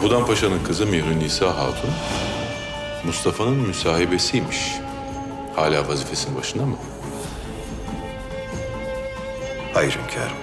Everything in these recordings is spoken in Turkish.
Kapudan Paşa'nın kızı Mihri Nisa Hatun, Mustafa'nın müsahibesiymiş. Hala vazifesinin başında mı? Hayır hünkârım.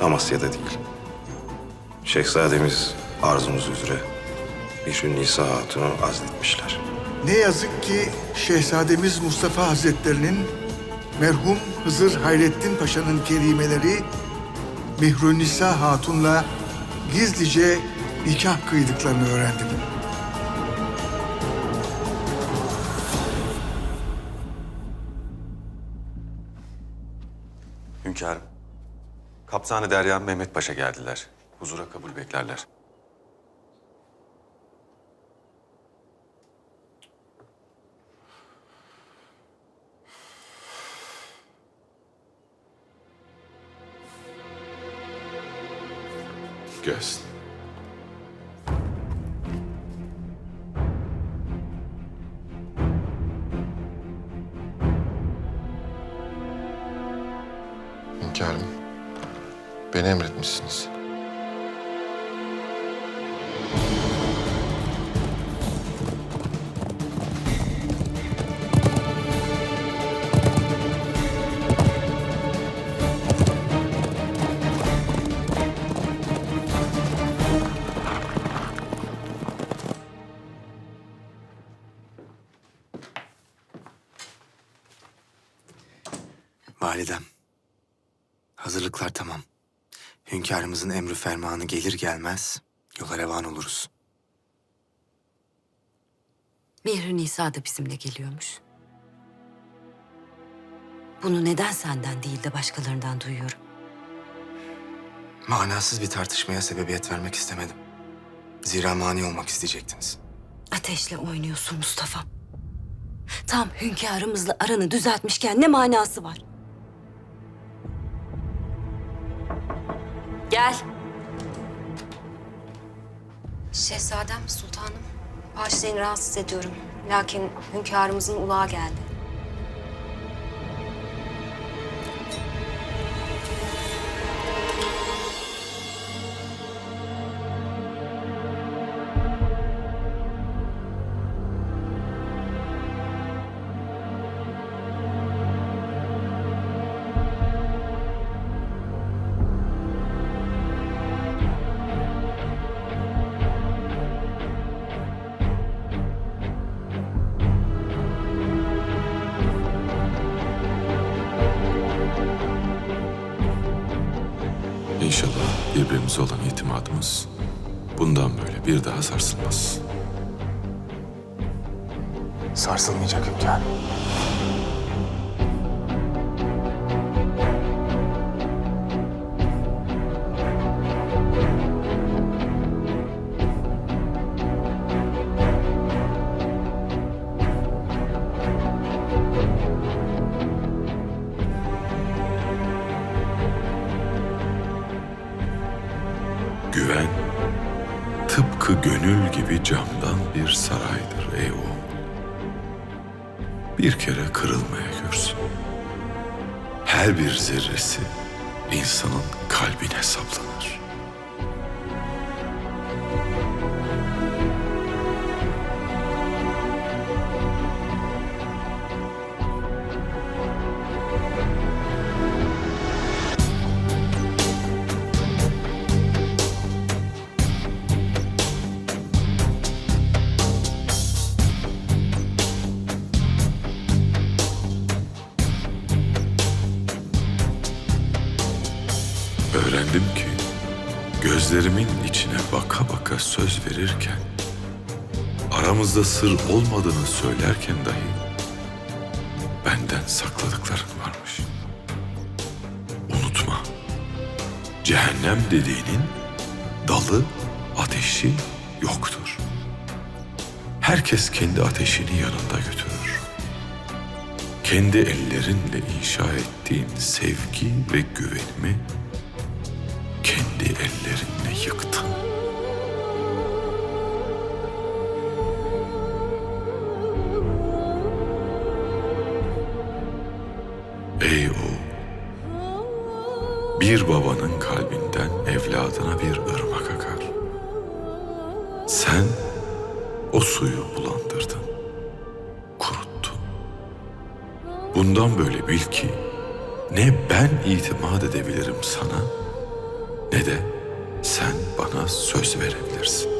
Amasya'da değil. Şehzademiz arzumuz üzere Bişri Nisa Hatun'u azletmişler. Ne yazık ki Şehzademiz Mustafa Hazretlerinin merhum Hızır Hayrettin Paşa'nın kerimeleri Mihrunisa Hatun'la gizlice nikah kıydıklarını öğrendim. Hünkârım, Kaptanı Derya Mehmet Paşa geldiler. Huzura kabul beklerler. Gelsin. Beni emretmişsiniz. Validem. Hazırlıklar tamam. Hünkârımızın emri fermanı gelir gelmez yola revan oluruz. Mihri Nisa da bizimle geliyormuş. Bunu neden senden değil de başkalarından duyuyorum? Manasız bir tartışmaya sebebiyet vermek istemedim. Zira mani olmak isteyecektiniz. Ateşle oynuyorsun Mustafa. Tam hünkârımızla aranı düzeltmişken ne manası var? Gel. Şehzadem, sultanım. Paşa'yı rahatsız ediyorum. Lakin hünkârımızın ulağı geldi. Birbirimize olan itimadımız bundan böyle bir daha sarsılmaz. Sarsılmayacak hünkârım. Bir kere kırılmaya görsün. Her bir zerresi insanın kalbine saplanır. Verirken aramızda sır olmadığını söylerken dahi benden sakladıkların varmış. Unutma. Cehennem dediğinin dalı, ateşi yoktur. Herkes kendi ateşini yanında götürür. Kendi ellerinle inşa ettiğin sevgi ve güvenimi kendi ellerinle bir babanın kalbinden evladına bir ırmak akar. Sen o suyu bulandırdın, kuruttun. Bundan böyle bil ki ne ben itimat edebilirim sana ne de sen bana söz verebilirsin.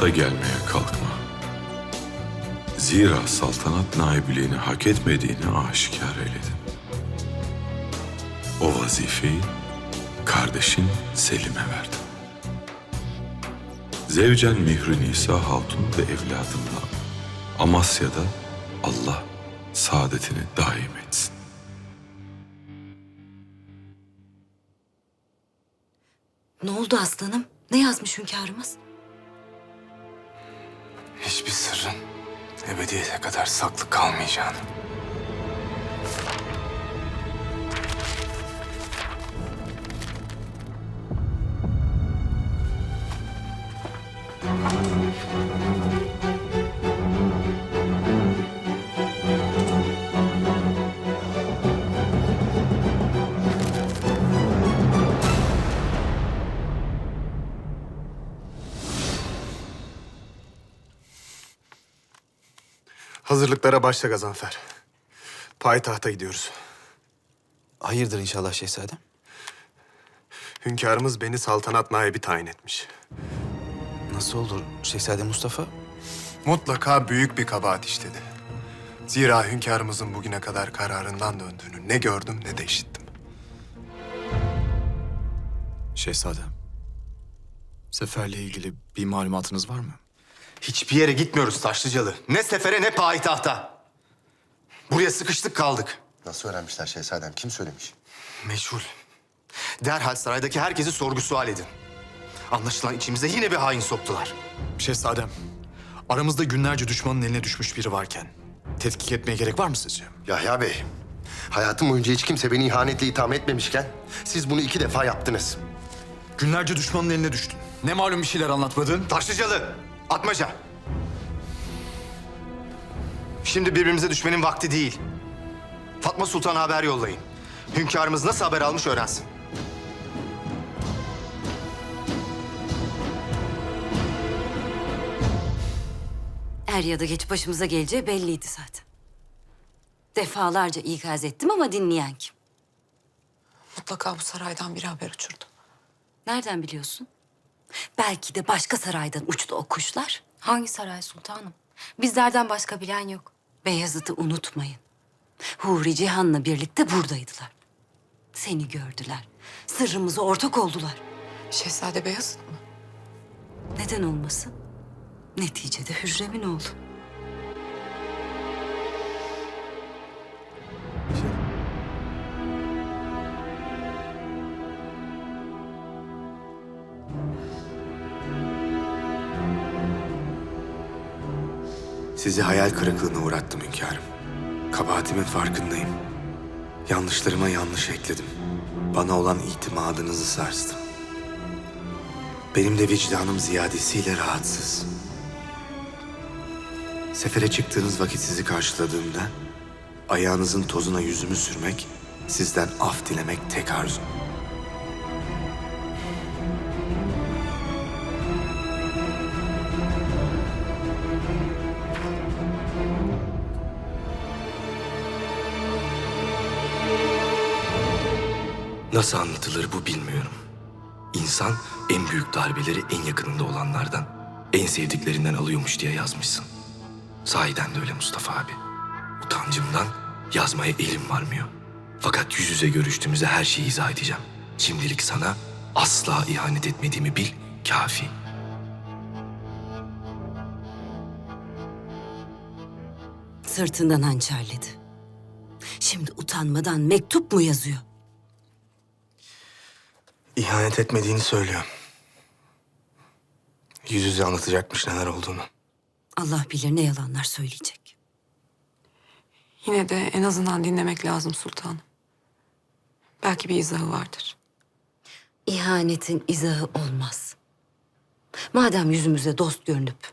Payitahta gelmeye kalkma. Zira saltanat naibiliğini hak etmediğini aşikar eyledin. O vazifeyi kardeşin Selim'e verdin. Zevcen Mihri Nisa Hatun ve evladınla Amasya'da Allah saadetini daim etsin. Ne oldu aslanım? Ne yazmış hünkârımız? Hiçbir sırrın ebediyete kadar saklı kalmayacağını. Hazırlıklara başla Gazanfer. Payitahta gidiyoruz. Hayırdır inşallah şehzadem? Hünkârımız beni saltanat naibi tayin etmiş. Nasıl olur şehzade Mustafa? Mutlaka büyük bir kabahat işledi. Zira hünkârımızın bugüne kadar kararından döndüğünü ne gördüm ne de işittim. Şehzadem. Seferle ilgili bir malumatınız var mı? Hiçbir yere gitmiyoruz Taşlıcalı. Ne sefere ne payitahta. Buraya sıkıştık kaldık. Nasıl öğrenmişler şehzadem? Kim söylemiş? Meşhur. Derhal saraydaki herkesi sorgu sual edin. Anlaşılan içimize yine bir hain soktular. Şehzadem. Aramızda günlerce düşmanın eline düşmüş biri varken tetkik etmeye gerek var mı sizce? Yahya Bey, hayatım boyunca hiç kimse beni ihanetle itham etmemişken siz bunu iki defa yaptınız. Günlerce düşmanın eline düştün. Ne malum bir şeyler anlatmadın? Taşlıcalı, atmaca. Şimdi birbirimize düşmenin vakti değil. Fatma Sultan'a haber yollayın. Hünkârımız nasıl haber almış öğrensin. Er ya da geç başımıza geleceği belliydi zaten. Defalarca ikaz ettim ama dinleyen kim? Mutlaka bu saraydan bir haber uçurdu. Nereden biliyorsun? Belki de başka saraydan uçtu o kuşlar. Hangi saray sultanım? Bizlerden başka bilen yok. Beyazıt'ı unutmayın. Huri Cihan'la birlikte buradaydılar. Seni gördüler. Sırrımıza ortak oldular. Şehzade Beyazıt mı? Neden olmasın? Neticede Hürrem'in oğlu. Sizi hayal kırıklığına uğrattım hünkârım. Kabahatimin farkındayım. Yanlışlarıma yanlış ekledim. Bana olan itimadınızı sarstım. Benim de vicdanım ziyadesiyle rahatsız. Sefere çıktığınız vakit sizi karşıladığımda ayağınızın tozuna yüzümü sürmek, sizden af dilemek tek arzum. Nasıl anlatılır bu bilmiyorum. İnsan en büyük darbeleri en yakınında olanlardan, en sevdiklerinden alıyormuş diye yazmışsın. Sahiden de öyle Mustafa abi. Utancımdan yazmaya elim varmıyor. Fakat yüz yüze görüştüğümüzde her şeyi izah edeceğim. Şimdilik sana asla ihanet etmediğimi bil, kafi. Sırtından hançerledi. Şimdi utanmadan mektup mu yazıyor? İhanet etmediğini söylüyor. Yüz yüze anlatacakmış neler olduğunu. Allah bilir ne yalanlar söyleyecek. Yine de en azından dinlemek lazım sultanım. Belki bir izahı vardır. İhanetin izahı olmaz. Madem yüzümüze dost görünüp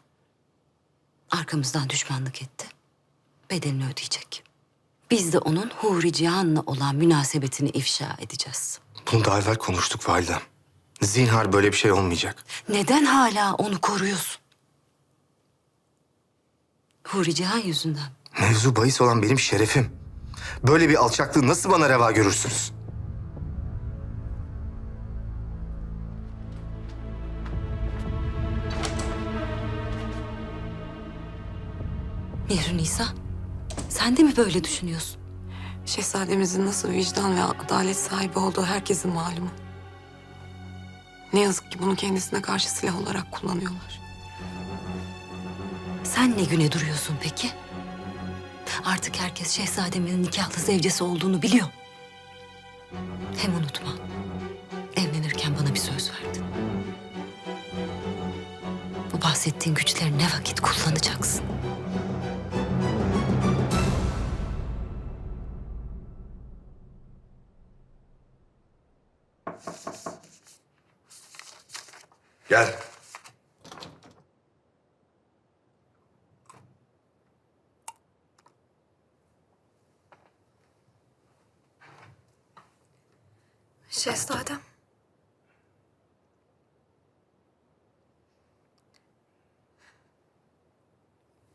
arkamızdan düşmanlık etti, bedelini ödeyecek. Biz de onun Huri Cihan'la olan münasebetini ifşa edeceğiz. Bunu daha evvel konuştuk validem. Zinhar böyle bir şey olmayacak. Neden hala onu koruyorsun? Huri Cihan yüzünden. Mevzu bahis olan benim şerefim. Böyle bir alçaklığı nasıl bana reva görürsünüz? Mihri Nisa, sen de mi böyle düşünüyorsun? Şehzademizin nasıl vicdan ve adalet sahibi olduğu herkesin malumu. Ne yazık ki bunu kendisine karşı silah olarak kullanıyorlar. Sen ne güne duruyorsun peki? Artık herkes şehzademin nikahlı zevcesi olduğunu biliyor. Hem unutma, evlenirken bana bir söz verdin. Bu bahsettiğin güçleri ne vakit kullanacaksın? Gel. Şehzadem.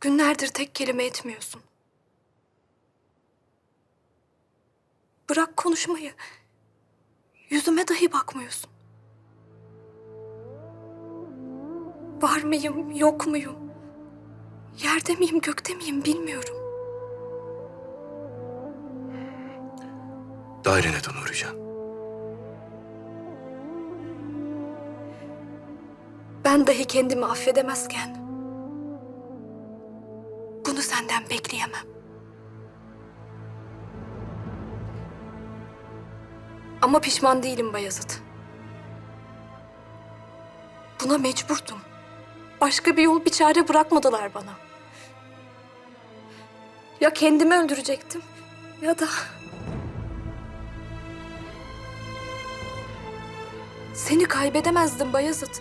Günlerdir tek kelime etmiyorsun. Bırak konuşmayı. Yüzüme dahi bakmıyorsun. Var mıyım, yok muyum? Yerde miyim, gökte miyim bilmiyorum. Dairene dön Nurican. Ben dahi kendimi affedemezken... ...bunu senden bekleyemem. Ama pişman değilim Bayezid. Buna mecburdum. Başka bir yol, bir çare bırakmadılar bana. Ya kendimi öldürecektim ya da... Seni kaybedemezdim Bayezid.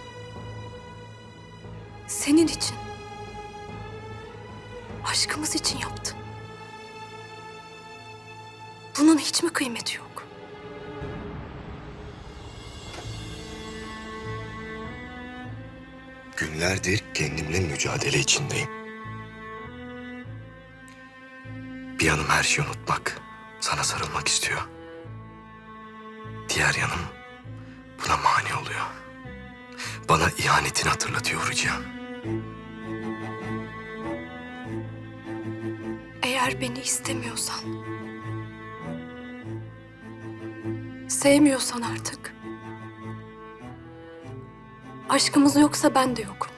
Senin için. Aşkımız için yaptım. Bunun hiç mi kıymeti yok? Günlerdir kendimle mücadele içindeyim. Bir yanım her şeyi unutmak, sana sarılmak istiyor. Diğer yanım buna mani oluyor. Bana ihanetini hatırlatıyor Hürcihan. Eğer beni istemiyorsan... Sevmiyorsan artık... Aşkımız yoksa ben de yokum.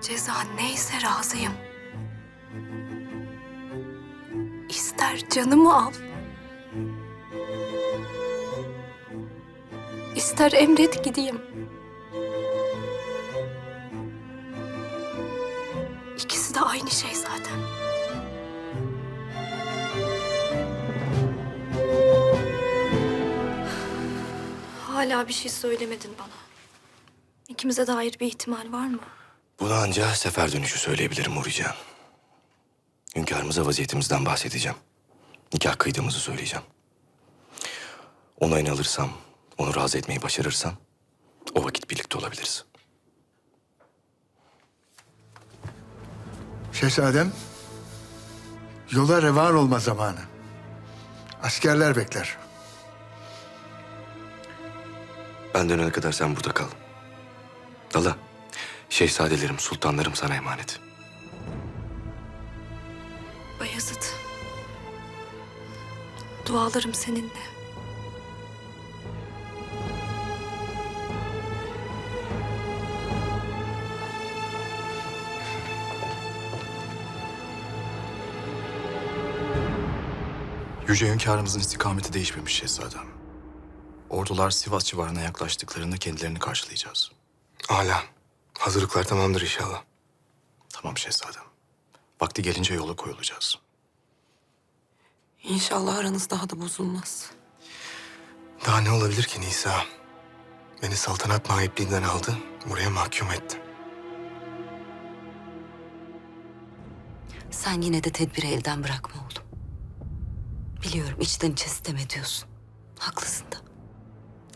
Ceza neyse razıyım. İster canımı al. İster emret gideyim. İkisi de aynı şey zaten. Hala bir şey söylemedin bana. İkimize dair bir ihtimal var mı? Buna ancak sefer dönüşü söyleyebilirim Hurican. Hünkârımıza vaziyetimizden bahsedeceğim. Nikah kıydığımızı söyleyeceğim. Onayını alırsam, onu razı etmeyi başarırsam... ...o vakit birlikte olabiliriz. Şehzadem, yola revan olma zamanı. Askerler bekler. Ben dönene kadar sen burada kal. Dala, şehzadelerim, sultanlarım sana emanet. Bayezid. Dualarım seninle. Yüce hünkârımızın istikameti değişmemiş şehzadem. Ordular Sivas civarına yaklaştıklarında kendilerini karşılayacağız. Hala. Hazırlıklar tamamdır inşallah. Tamam şehzadem. Vakti gelince yola koyulacağız. İnşallah aranız daha da bozulmaz. Daha ne olabilir ki Nisa? Beni saltanat nahipliğinden aldı, buraya mahkum etti. Sen yine de tedbiri elden bırakma oğlum. Biliyorum içten içe sitem ediyorsun. Haklısın da.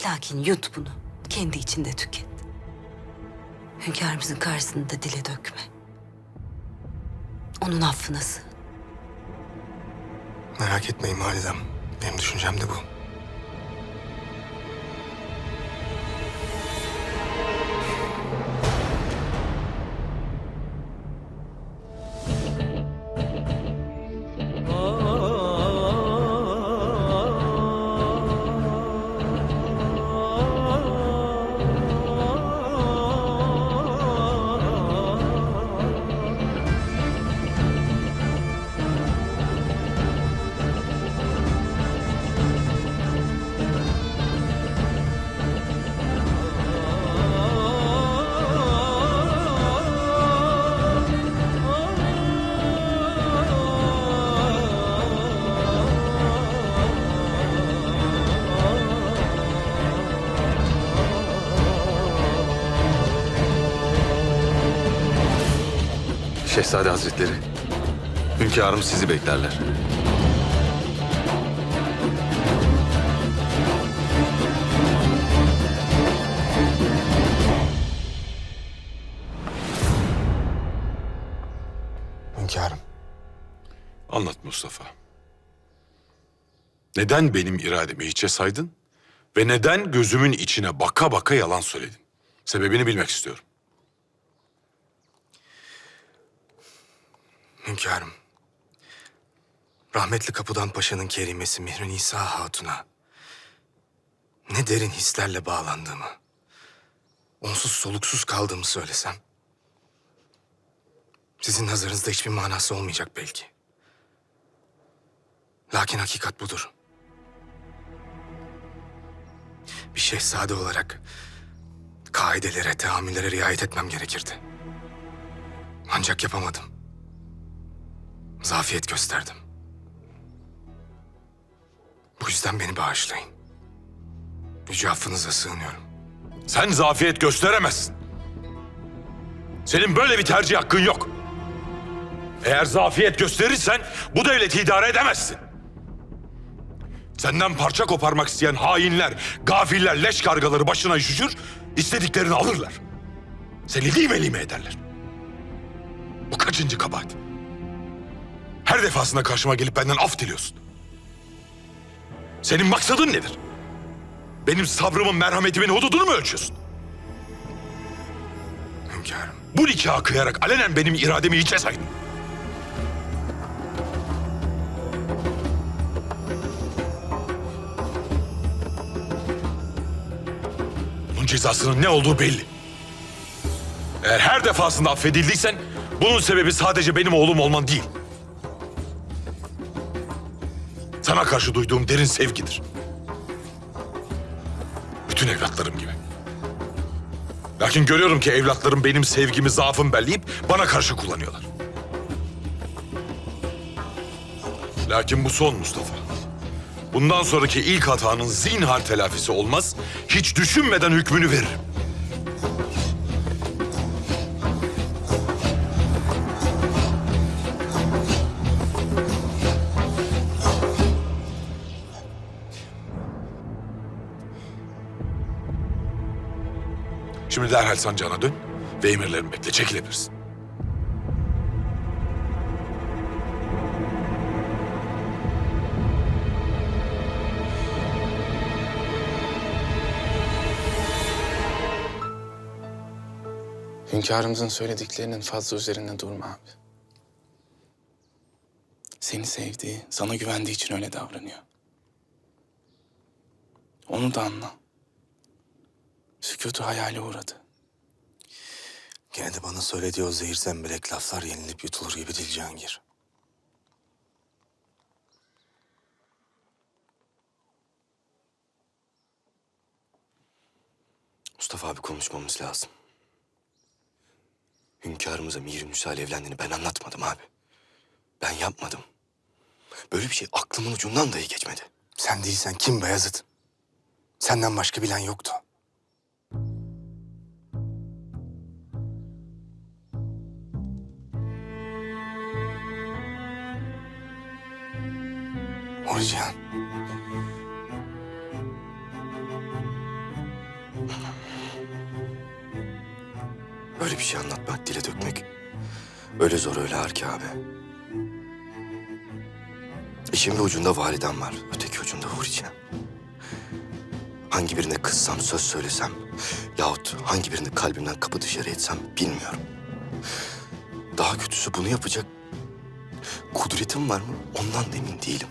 Lakin yut bunu. Kendi içinde tüket. Hünkârımızın karşısında dile dökme. Onun affına sığın. Merak etmeyin validem. Benim düşüncem de bu. Şehzade Hazretleri, hünkârım sizi beklerler. Hünkârım. Anlat Mustafa. Neden benim irademi hiçe saydın? Ve neden gözümün içine baka baka yalan söyledin? Sebebini bilmek istiyorum. Hünkârım. Rahmetli Kapıdan Paşa'nın kerimesi Mihri Nisa Hatun'a ne derin hislerle bağlandığımı, onsuz soluksuz kaldığımı söylesem, sizin nazarınızda hiçbir manası olmayacak belki. Lakin hakikat budur. Bir şehzade olarak kaidelere, teamüllere riayet etmem gerekirdi. Ancak yapamadım. Zafiyet gösterdim. Bu yüzden beni bağışlayın. Yüce affınıza sığınıyorum. Sen zafiyet gösteremezsin. Senin böyle bir tercih hakkın yok. Eğer zafiyet gösterirsen bu devleti idare edemezsin. Senden parça koparmak isteyen hainler, gafiller, leş kargaları başına üşüşür, istediklerini alırlar. Seni lime lime ederler. Bu kaçıncı kabahat? Her defasında karşıma gelip benden af diliyorsun. Senin maksadın nedir? Benim sabrımın, merhametimin hududunu mu ölçüyorsun? Hünkârım. Bu nikahı kıyarak alenen benim irademi hiçe saydın. Bunun cezasının ne olduğu belli. Eğer her defasında affedildiysen bunun sebebi sadece benim oğlum olman değil. Sana karşı duyduğum derin sevgidir. Bütün evlatlarım gibi. Lakin görüyorum ki evlatlarım benim sevgimi, zaafım belleyip bana karşı kullanıyorlar. Lakin bu son Mustafa. Bundan sonraki ilk hatanın zinhar telafisi olmaz, hiç düşünmeden hükmünü veririm. Şimdi derhal sancağına dön ve emirlerimi bekle. Çekilebilirsin. Hünkârımızın söylediklerinin fazla üzerinde durma abi. Seni sevdiği, sana güvendiği için öyle davranıyor. Onu da anla kötü hayale uğradı. Gene de bana söylediği o zehir zemberek laflar yenilip yutulur gibi değil Cihangir. Mustafa abi konuşmamız lazım. Hünkârımıza Mihir Müsa'yla evlendiğini ben anlatmadım abi. Ben yapmadım. Böyle bir şey aklımın ucundan dahi geçmedi. Sen değilsen kim Beyazıt? Senden başka bilen yoktu. Hurican. Böyle bir şey anlatmak, dile dökmek öyle zor öyle ağır abi. İşin bir ucunda validem var, öteki ucunda Hurice. Hangi birine kızsam, söz söylesem yahut hangi birini kalbimden kapı dışarı etsem bilmiyorum. Daha kötüsü bunu yapacak kudretim var mı ondan da emin değilim.